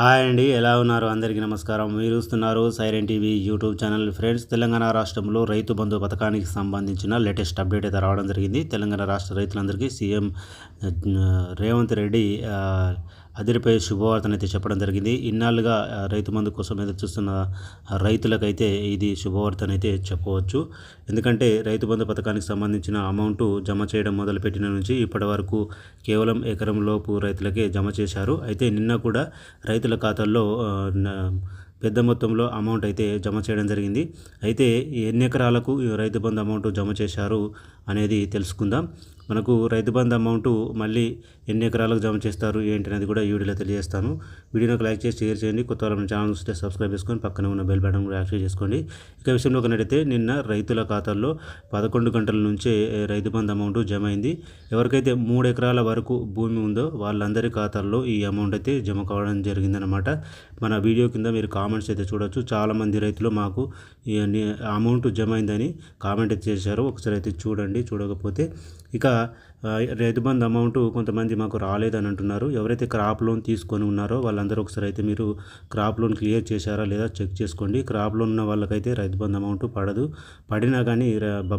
Hi అండి ఎలా ఉన్నారు? అందరికీ నమస్కారం. మీరు చూస్తున్నారు siren TV YouTube channel. Friends Telangana రాష్ట్రంలో రైతు బంధు పథకానికి సంబంధించిన లేటెస్ట్ అప్డేట్ అయితే రావడం జరిగింది. తెలంగాణ రాష్ట్ర రైతులందరికీ సీఎం రేవంత్ రెడ్డి అదిరిపై శుభవార్తను అయితే చెప్పడం జరిగింది. ఇన్నాళ్ళుగా రైతు మందు కోసం ఎదురు చూస్తున్న రైతులకైతే ఇది శుభవార్తనైతే చెప్పవచ్చు. ఎందుకంటే రైతు బంధు పథకానికి సంబంధించిన అమౌంట్ జమ చేయడం మొదలుపెట్టిన నుంచి ఇప్పటి వరకు కేవలం ఎకరం లోపు రైతులకే జమ చేశారు. అయితే నిన్న కూడా రైతుల ఖాతాల్లో పెద్ద మొత్తంలో అమౌంట్ అయితే జమ చేయడం జరిగింది. అయితే ఎన్ని ఎకరాలకు రైతు బంధు అమౌంట్ జమ చేశారు అనేది తెలుసుకుందాం. మనకు రైతు బంధు అమౌంట్ మళ్ళీ ఎన్ని ఎకరాలకు జమ చేస్తారు ఏంటి అనేది కూడా ఈ వీడియోలో తెలియజేస్తాను. వీడియోకి లైక్ చేసి షేర్ చేయండి. కొత్త వాళ్ళ ఛానల్ చూస్తే సబ్స్క్రైబ్ చేసుకొని పక్కన ఉన్న బెల్ బటన్ కూడా యాక్టివ్ చేసుకోండి. ఇక విషయంలో కొన్నట్టయితే నిన్న రైతుల ఖాతాల్లో పదకొండు గంటల నుంచే రైతు బంధు అమౌంట్ జమ అయింది. ఎవరికైతే మూడు ఎకరాల వరకు భూమి ఉందో వాళ్ళందరి ఖాతాల్లో ఈ అమౌంట్ అయితే జమ కావడం జరిగిందనమాట మన వీడియో కింద మీరు కామెంట్స్ అయితే చూడొచ్చు. చాలామంది రైతులు మాకు అమౌంట్ జమ అయిందని కామెంట్ అయితే చేశారు. ఒకసారి అయితే చూడండి చూడకపోతే ఇక రైతుబంధు అమౌంట్ కొంతమంది మాకు రాలేదని అంటున్నారు ఎవరైతే క్రాప్ లోన్ తీసుకొని ఉన్నారో వాళ్ళందరూ ఒకసారి అయితే మీరు క్రాప్ లోన్ క్లియర్ చేశారా లేదా చెక్ చేసుకోండి. క్రాప్ లోన్ ఉన్న వాళ్ళకైతే రైతుబంధు అమౌంట్ పడదు. పడినా కానీ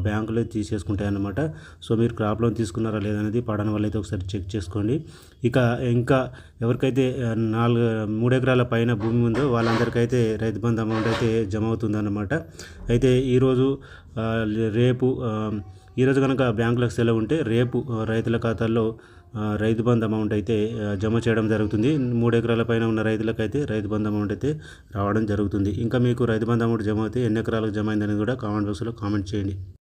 బ్యాంకులో తీసేసుకుంటాయన్నమాట. సో మీరు క్రాప్ లోన్ తీసుకున్నారా లేదనేది పడని వాళ్ళైతే ఒకసారి చెక్ చేసుకోండి. ఇక ఇంకా ఎవరికైతే నాలుగు మూడు ఎకరాల పైన భూమి ఉందో వాళ్ళందరికైతే రైతు బంధు అమౌంట్ అయితే జమ అవుతుందన్నమాట. అయితే ఈరోజు రేపు ఈరోజు కనుక బ్యాంకులకు సెలవు ఉంటే రేపు రైతుల ఖాతాల్లో రైతు బంధు అమౌంట్ అయితే జమ చేయడం జరుగుతుంది. మూడు ఎకరాల పైన ఉన్న రైతులకైతే రైతు బంధు అమౌంట్ అయితే రావడం జరుగుతుంది. ఇంకా మీకు రైతు బంధు అమౌంట్ జమ అయితే ఎన్ని ఎకరాలకు జమ అయిందని కూడా కామెంట్ బాక్స్లో కామెంట్ చేయండి.